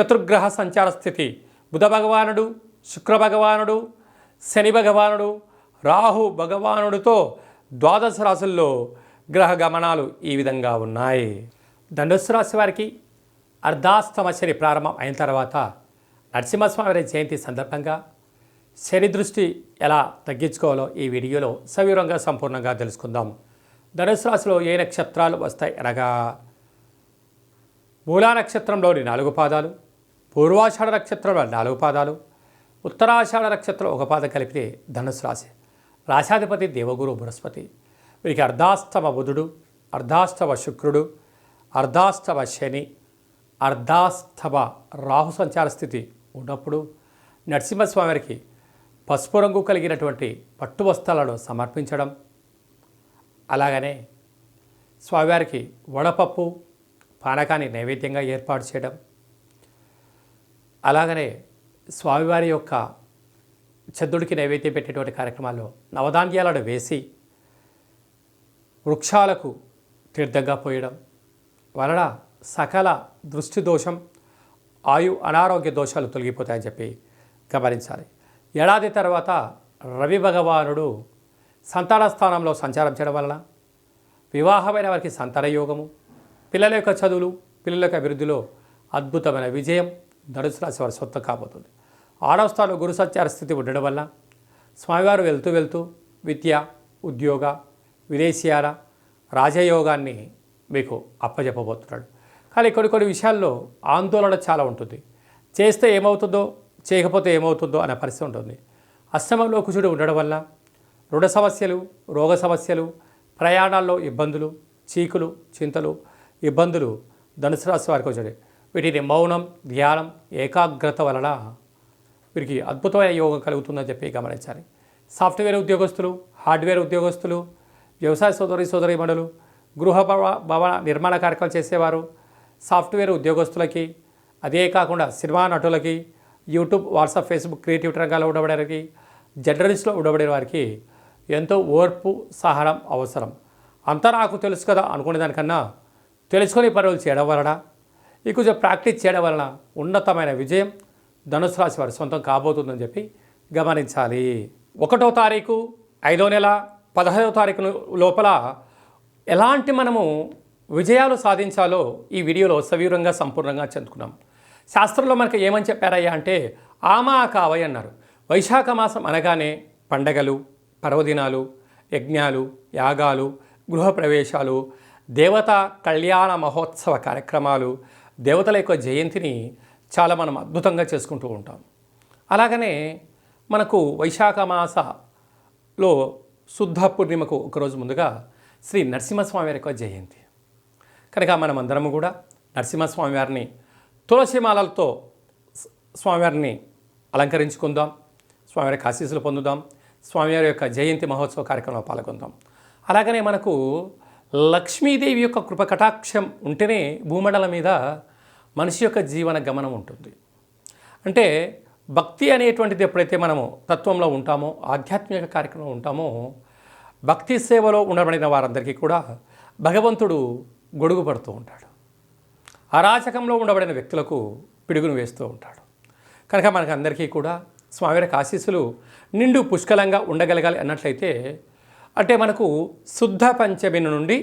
చతుర్గ్రహ సంచార స్థితి. బుధ భగవానుడు శుక్ర భగవానుడు శని భగవానుడు రాహు భగవానుడితో ద్వాదశ రాశుల్లో గ్రహ గమనాలు ఈ విధంగా ఉన్నాయి. ధనుస్సు రాశి వారికి అర్ధాస్తమ శని ప్రారంభం అయిన తర్వాత నరసింహస్వామి వారి జయంతి సందర్భంగా శని దృష్టి ఎలా తగ్గించుకోవాలో ఈ వీడియోలో సవివరంగా సంపూర్ణంగా తెలుసుకుందాం. ధనుసు రాశిలో ఏ నక్షత్రాలు వస్తాయి అనగా మూలా నక్షత్రంలోని నాలుగు పాదాలు పూర్వాషాఢ నక్షత్రంలో నాలుగు పాదాలు ఉత్తరాషాఢ నక్షత్రం ఒక పాదం కలిపితే ధనుసు రాశి. రాశాధిపతి దేవగురు బృహస్పతి. వీరికి అర్ధాష్టమ బుధుడు అర్ధాష్టమ శుక్రుడు అర్ధాష్టమ శని అర్ధాస్తవ రాహు సంచార స్థితి ఉన్నప్పుడు నరసింహస్వామివారికి పసుపు రంగు కలిగినటువంటి పట్టు వస్త్రాలను సమర్పించడం. అలాగనే స్వామివారికి వడపప్పు పానకాన్ని నైవేద్యంగా ఏర్పాటు చేయడం. అలాగనే స్వామివారి యొక్క చద్దుడికి నైవేద్యం పెట్టేటువంటి కార్యక్రమాల్లో నవధాన్యాలను వేసి వృక్షాలకు తీర్థంగా పోయడం వలన సకల దృష్టి దోషం ఆయు అనారోగ్య దోషాలు తొలగిపోతాయని చెప్పి గమనించాలి. ఏడాది తర్వాత రవి భగవానుడు సంతాన స్థానంలో సంచారం చేయడం వలన వివాహమైన వారికి సంతాన యోగము పిల్లల యొక్క చదువులు పిల్లల యొక్క అభివృద్ధిలో అద్భుతమైన విజయం ధనుసు రాశి వారి సొంతం కాబోతుంది. ఆరవ స్థానంలో గురు సంచార స్థితి ఉండడం వల్ల స్వామివారు వెళ్తూ వెళ్తూ విద్య ఉద్యోగ విదేశీయాల రాజయోగాన్ని మీకు అప్పచెప్పబోతున్నాడు కానీ కొన్ని కొన్ని విషయాల్లో ఆందోళన చాలా ఉంటుంది. చేస్తే ఏమవుతుందో చేయకపోతే ఏమవుతుందో అనే పరిస్థితి ఉంటుంది. అష్టమంలో కుజుడు ఉండడం వల్ల రుణ సమస్యలు రోగ సమస్యలు ప్రయాణాల్లో ఇబ్బందులు చీకులు చింతలు ఇబ్బందులు ధనుసు రాశి వారికి వచ్చాయి. వీటిని మౌనం ధ్యానం ఏకాగ్రత వలన వీరికి అద్భుతమైన యోగం కలుగుతుందని చెప్పి గమనించాలి. సాఫ్ట్వేర్ ఉద్యోగస్తులు హార్డ్వేర్ ఉద్యోగస్తులు వ్యవసాయ సోదరి సోదరీమణులు గృహ భవ- భవన నిర్మాణ కార్యక్రమాలు చేసేవారు సాఫ్ట్వేర్ ఉద్యోగస్తులకి అదే కాకుండా సినిమా నటులకి యూట్యూబ్ వాట్సాప్ ఫేస్బుక్ క్రియేటివ్ రంగాల్లో ఉండబడే వారికి జర్నలిస్ట్లో ఉండబడే వారికి ఎంతో ఓర్పు సహనం అవసరం. అంతా నాకు తెలుసు కదా అనుకునే దానికన్నా తెలుసుకొని పనులు చేయడం వలన ఈ కొంచెం ప్రాక్టీస్ చేయడం వలన ఉన్నతమైన విజయం ధనుసు రాశి వారి సొంతం కాబోతుందని చెప్పి గమనించాలి. ఒకటో తారీఖు ఐదో నెల పదహైదో తారీఖు లోపల ఎలాంటి మనము విజయాలు సాధించాలో ఈ వీడియోలో సవివరంగా సంపూర్ణంగా చెందుకున్నాం. శాస్త్రంలో మనకు ఏమని చెప్పారయ్యా అంటే ఆమా కావై అన్నారు. వైశాఖ మాసం అనగానే పండగలు పర్వదినాలు యజ్ఞాలు యాగాలు గృహప్రవేశాలు దేవత కళ్యాణ మహోత్సవ కార్యక్రమాలు దేవతల యొక్క జయంతిని చాలా మనం అద్భుతంగా చేసుకుంటూ ఉంటాం. అలాగనే మనకు వైశాఖ మాసలో శుద్ధ పూర్ణిమకు ఒకరోజు ముందుగా శ్రీ నరసింహస్వామి వారి యొక్క జయంతి. కనుక మనం అందరము కూడా నరసింహస్వామి వారిని తులసిమాలలతో స్వామివారిని అలంకరించుకుందాం. స్వామివారికి ఆశీస్సులు పొందుదాం. స్వామివారి యొక్క జయంతి మహోత్సవ కార్యక్రమంలో పాల్గొందాం. అలాగనే మనకు లక్ష్మీదేవి యొక్క కృపకటాక్షం ఉంటేనే భూమండలం మీద మనిషి యొక్క జీవన గమనం ఉంటుంది. అంటే భక్తి అనేటువంటిది ఎప్పుడైతే మనము తత్వంలో ఉంటామో ఆధ్యాత్మిక కార్యక్రమంలో ఉంటామో భక్తి సేవలో ఉండబడిన వారందరికీ కూడా భగవంతుడు గొడుగు పడుతూ ఉంటాడు. అరాచకంలో ఉండబడిన వ్యక్తులకు పిడుగును వేస్తూ ఉంటాడు. కనుక మనకు అందరికీ కూడా స్వామివారికి ఆశీస్సులు నిండు పుష్కలంగా ఉండగలగాలి అన్నట్లయితే అంటే మనకు శుద్ధ పంచమి నుండి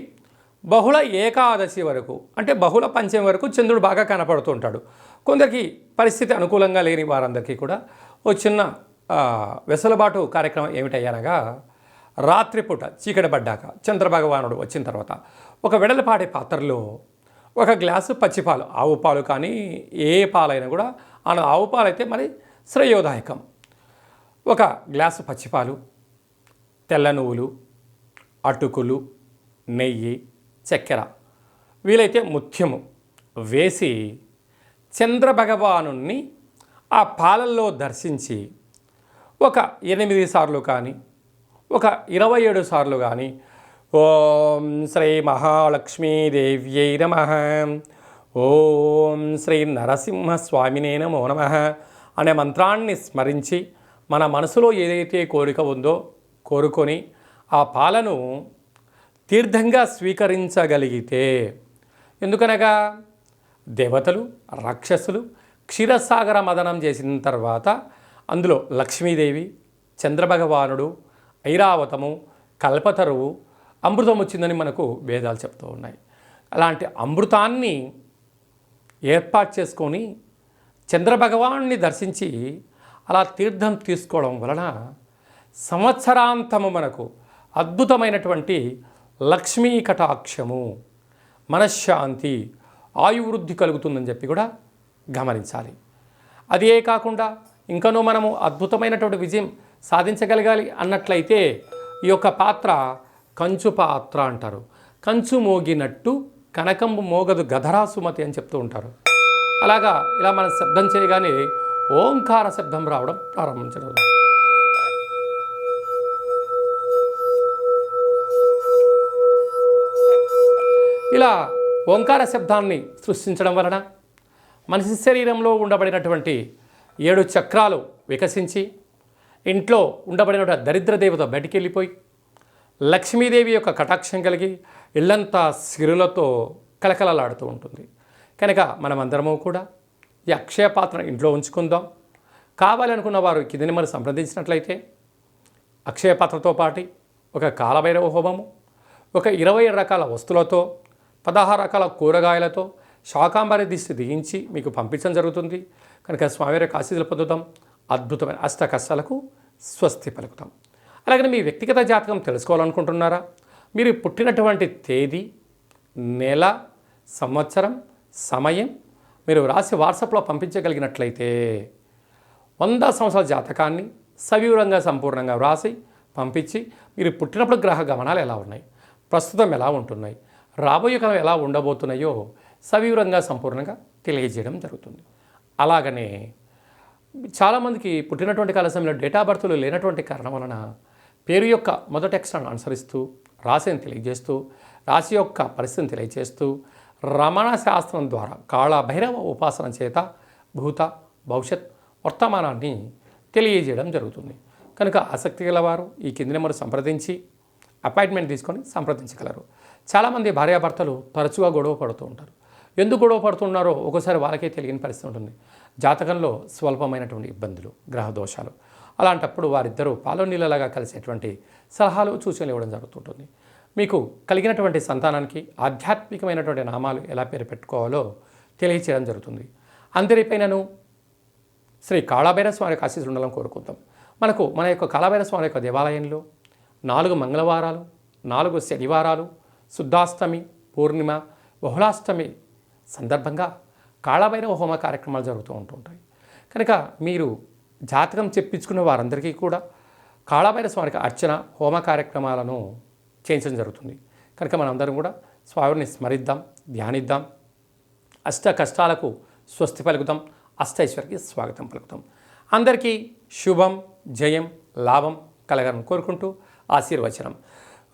బహుళ ఏకాదశి వరకు అంటే బహుళ పంచమి వరకు చంద్రుడు బాగా కనపడుతూ ఉంటాడు కొందరికి పరిస్థితి అనుకూలంగా లేని వారందరికీ కూడా ఓ చిన్న వెసులుబాటు కార్యక్రమం ఏమిటయ్యానగా రాత్రిపూట చీకటి పడ్డాక చంద్రభగవానుడు వచ్చిన తర్వాత ఒక వెడలపాటి పాత్రలో ఒక గ్లాసు పచ్చిపాలు ఆవు పాలు కానీ ఏ పాలైనా కూడా ఆ ఆవు పాలు అయితే మరి శ్రేయోదాయకం. ఒక గ్లాసు పచ్చిపాలు తెల్ల నువ్వులు అటుకులు నెయ్యి చక్కెర. వీలైతే ముత్యము. వేసి చంద్రభగవాను ఆ పాలల్లో దర్శించి ఒక ఎనిమిది సార్లు కానీ ఒక ఇరవై ఏడు సార్లు కానీ ఓం శ్రీ మహాలక్ష్మీదేవ్యై నమ. ఓం శ్రీ నరసింహస్వామినే నమో నమ అనే మంత్రాన్ని స్మరించి మన మనసులో ఏదైతే కోరిక ఉందో కోరుకొని ఆ పాలను తీర్థంగా స్వీకరించగలిగితే ఎందుకనగా దేవతలు రాక్షసులు క్షీరసాగర మదనం చేసిన తర్వాత అందులో లక్ష్మీదేవి చంద్రభగవానుడు ఐరావతము కల్పతరువు అమృతం వచ్చిందని మనకు వేదాలు చెప్తూ ఉన్నాయి. అలాంటి అమృతాన్ని ఏర్పాటు చేసుకొని చంద్రభగవాన్ని దర్శించి అలా తీర్థం తీసుకోవడం వలన సంవత్సరాంతము మనకు అద్భుతమైనటువంటి లక్ష్మీ కటాక్షము మనశ్శాంతి ఆయువృద్ధి కలుగుతుందని చెప్పి కూడా గమనించాలి. అదే కాకుండా ఇంకనూ మనము అద్భుతమైనటువంటి విజయం సాధించగలగాలి అన్నట్లయితే ఈ యొక్క పాత్ర కంచు పాత్ర అంటారు. కంచు మోగినట్టు కనకంబు మోగదు గధరా సుమతి అని చెప్తూ ఉంటారు. అలాగా ఇలా మనం శబ్దం చేయగానే ఓంకార శబ్దం రావడం ప్రారంభించడం ఇలా ఓంకార శబ్దాన్ని సృష్టించడం వలన మనిషి శరీరంలో ఉండబడినటువంటి ఏడు చక్రాలు వికసించి ఇంట్లో ఉండబడిన దరిద్ర దేవత బయటికి వెళ్ళిపోయి లక్ష్మీదేవి యొక్క కటాక్షం కలిగి ఇల్లంతా సిరులతో కలకలలాడుతూ ఉంటుంది. కనుక మనమందరము కూడా ఈ అక్షయ పాత్రను ఇంట్లో ఉంచుకుందాం. కావాలనుకున్న వారు కిందని మనం సంప్రదించినట్లయితే అక్షయ పాత్రతో పాటు ఒక కాలభైరవ హోమము ఒక ఇరవై రకాల వస్తువులతో పదహారు రకాల కూరగాయలతో శాకాంబరి దిష్టి దిగించి మీకు పంపించడం జరుగుతుంది. కనుక స్వామివారి ఆశీస్సులు పొందుతాం. అద్భుతమైన అష్ట కష్టాలకు స్వస్తి పలుకుతాం. అలాగే మీ వ్యక్తిగత జాతకం తెలుసుకోవాలనుకుంటున్నారా? మీరు పుట్టినటువంటి తేదీ నెల సంవత్సరం సమయం మీరు రాసి వాట్సాప్లో పంపించగలిగినట్లయితే వంద సంవత్సరాల జాతకాన్ని సవివరంగా సంపూర్ణంగా వ్రాసి పంపించి మీరు పుట్టినప్పుడు గ్రహ గమనాలు ఎలా ఉన్నాయి? ప్రస్తుతం ఎలా ఉంటున్నాయి? రాబోయే కాలం ఎలా ఉండబోతున్నాయో సవివరంగా సంపూర్ణంగా తెలియజేయడం జరుగుతుంది. అలాగనే చాలామందికి పుట్టినటువంటి కాల సమయంలో డేటా బర్త్లు లేనటువంటి కారణం వలన పేరు యొక్క మొదటి అక్షరాన్ని అనుసరిస్తూ రాశిని తెలియజేస్తూ రాశి యొక్క పరిస్థితిని తెలియజేస్తూ రమణ శాస్త్రం ద్వారా కాళ భైరవ ఉపాసన చేత భూత భవిష్యత్ వర్తమానాన్ని తెలియజేయడం జరుగుతుంది. కనుక ఆసక్తి గలవారు ఈ కింది నెంబర్ సంప్రదించి అపాయింట్మెంట్ తీసుకొని సంప్రదించగలరు. చాలామంది భార్యాభర్తలు తరచుగా గొడవ పడుతూ ఉంటారు. ఎందుకు గొడవ పడుతున్నారో ఒకసారి వాళ్ళకే తెలియని పరిస్థితి ఉంటుంది. జాతకంలో స్వల్పమైనటువంటి ఇబ్బందులు గ్రహ దోషాలు. అలాంటప్పుడు వారిద్దరూ పాలో నీళ్ళలాగా కలిసేటువంటి సలహాలు సూచనలు ఇవ్వడం జరుగుతుంటుంది. మీకు కలిగినటువంటి సంతానానికి ఆధ్యాత్మికమైనటువంటి నామాలు ఎలా పేరు పెట్టుకోవాలో తెలియచేయడం జరుగుతుంది. అందరిపైనను శ్రీ కాళాభైర స్వామి ఆశీస్సులు ఉండాలని కోరుకుందాం. మనకు మన యొక్క కాళాభైర స్వామి యొక్క దేవాలయంలో నాలుగు మంగళవారాలు నాలుగు శనివారాలు శుద్ధాష్టమి పూర్ణిమ బహుళాష్టమి సందర్భంగా కాళభైరవ హోమ కార్యక్రమాలు జరుగుతూ ఉంటుంటాయి కనుక మీరు జాతకం చెప్పించుకున్న వారందరికీ కూడా కాళభైర స్వామికి అర్చన హోమ కార్యక్రమాలను చేయించడం జరుగుతుంది. కనుక మనందరం కూడా స్వామిని స్మరిద్దాం ధ్యానిద్దాం అష్ట కష్టాలకు స్వస్తి పలుకుతాం అష్టైశ్వర్యకి స్వాగతం పలుకుతాం. అందరికీ శుభం జయం లాభం కలగాలని కోరుకుంటూ ఆశీర్వచనం.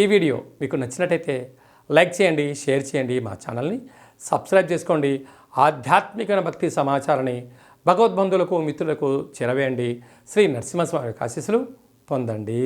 ఈ వీడియో మీకు నచ్చినట్టయితే లైక్ చేయండి షేర్ చేయండి మా ఛానల్ని సబ్స్క్రైబ్ చేసుకోండి. ఆధ్యాత్మిక భక్తి సమాచారాన్ని భగవద్బంధువులకు మిత్రులకు చేరవేయండి. శ్రీ నరసింహస్వామి యొక్క ఆశీస్సులు పొందండి.